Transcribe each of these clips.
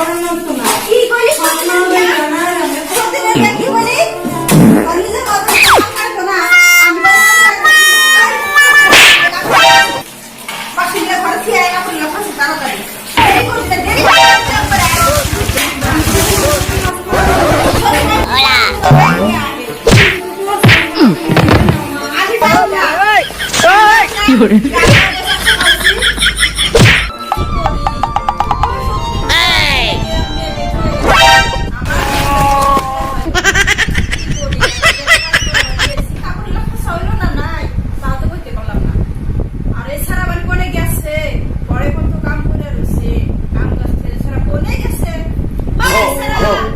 কারণে তো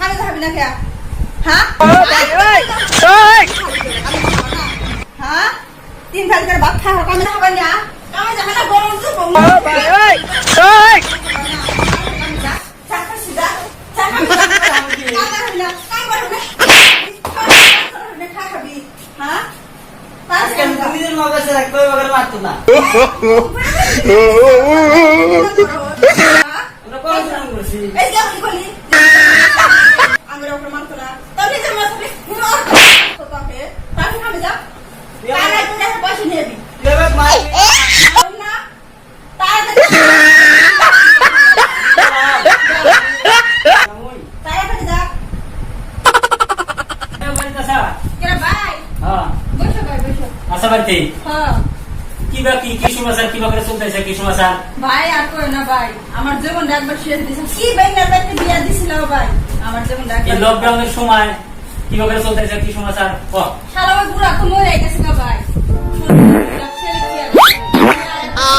আমি খাবি না খেয়া হ্যাঁ হ্যাঁ তিন খালি করে ভাত খাওয়া কামে খাবে না কামে যাবে না গরম কিবা কি কি কিবা করে চলতেছে কি সমাচার? ভাই আর কই না ভাই আমার জীবন একবার শেষ দিছে। কি ভাই না ভাই বিয়া দিছিল ভাই? আমার জীবন একবার লকডাউনের সময় কিবা করে চলতেছে কি সমাচার? ও সারা ভাই পুরো মরে গেছে না ভাই। ও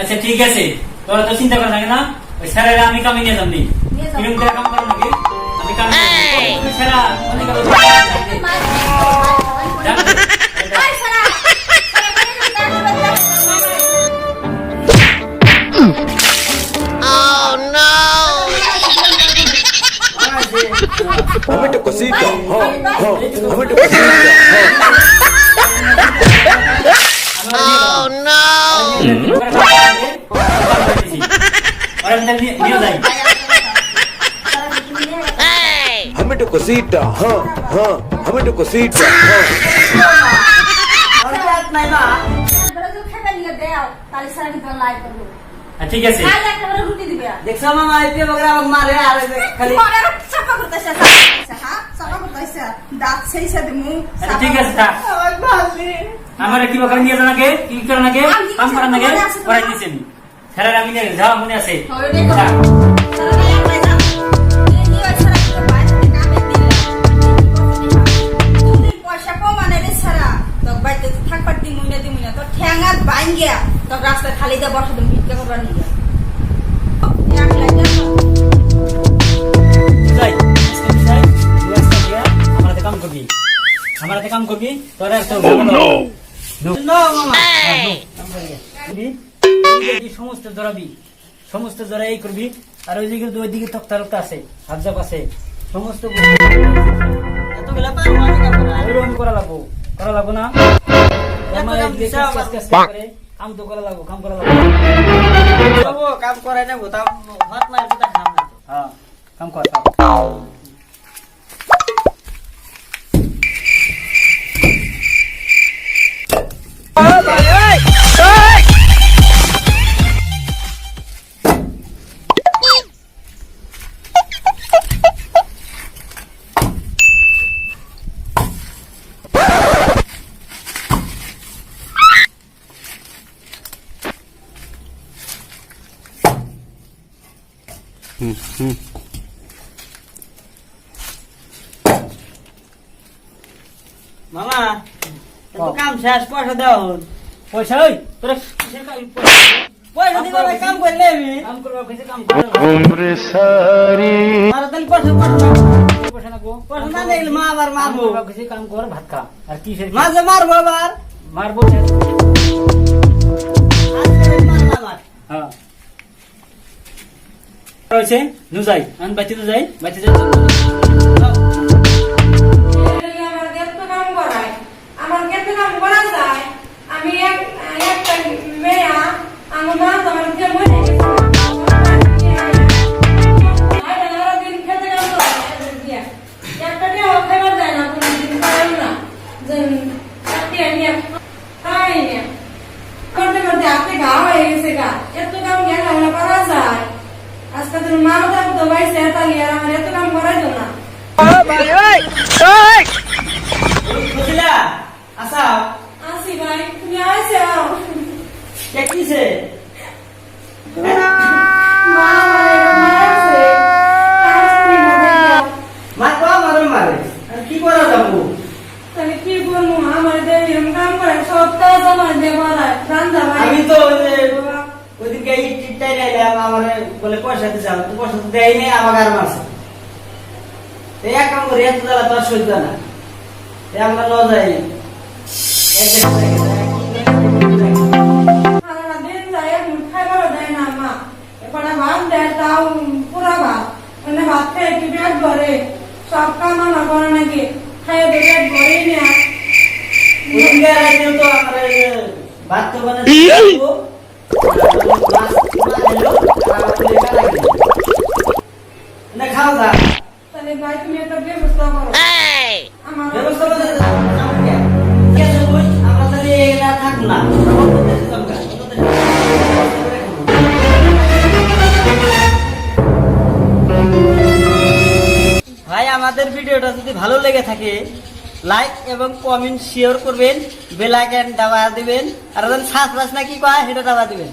আচ্ছা ঠিক আছে। তোরা তো চিন্তা করা লাগে না। ওই স্যারেরা আমি কামে নিয়ে যাবনি। এরকম করে কাম করো নাকি? আমি কামে স্যারা অনেক oh, Momento cosita, ho, ho, momento cosita. होकर और अंदर न्यूज़ आई हमें तो सीटा हाँ हाँ हमें तो सीटा हाँ ठीक है से देख सब हम आईपीएल वगैरह मारे आ रहे थे खाली সাফা করতেছে সাফা ঠিক আছে আমার কি বকার নিয়ে যান কি করেন আগে কাম করেন আগে করাই দিয়েছেন ফেরার আমি যাওয়া মনে আছে করবি? তোর আর তোর সমস্ত জড়াবি সমস্ত জড়া এই করবি। আর ওই দিকে ওই দিকে তক্তা রক্তা আছে হাত জাপ আছে। সমস্ত কাম করা করা লাগবো করা লাগবো না। আমার কাম কাম তো করা লাগবো কাম করা লাগবো। কাম করাই নেব তা ভাত না এটা খাম না হ্যাঁ কাম কর। মামা কাম শেষ পয়সা হল পয়সা ওই? তোরা পয়সা? ভাই কাম করলে আমি। কাম করবা কাম করবা? মারা তাহলে পয়সা পয়সা পয়সা লাগবো পয়সা না দেখলে মা আবার কাম মারবো। করবা কইছে কাম কর ভাত খা। আর কি? মাঝে মারবো আবার। মারবো। আজকে মারলাম আমার হ্যাঁ। রয়েছে নু যাই আমি বাইতে তো যাই বাইতে যাই আমার গেতে কাম করা যায়। আমি এক একটা মেয়া, আমার মা করে সব কাজ আমার দেওয়া রান্না আমি তো ওই ওইদিকে ইট টিটটাই নিলাম আমার বলে পয়সা দিতে যাব পয়সা তো দেয় নেই আমাকে আর মারছে। এক কাম করে এত জ্বালা তো আর সহ্য না আমরা ন যাই না সব কাম আমার করে নাকি খাইয়ে পেট ভরেই না ভাত তো মানে খাব, আমাদের ভিডিওটা যদি ভালো লেগে থাকে লাইক এবং কমেন্ট শেয়ার করবেন বেলাইকেন দাবা দিবেন, আর সাবস্ক্রাইব নাকি কয়, সেটা দাবা দিবেন।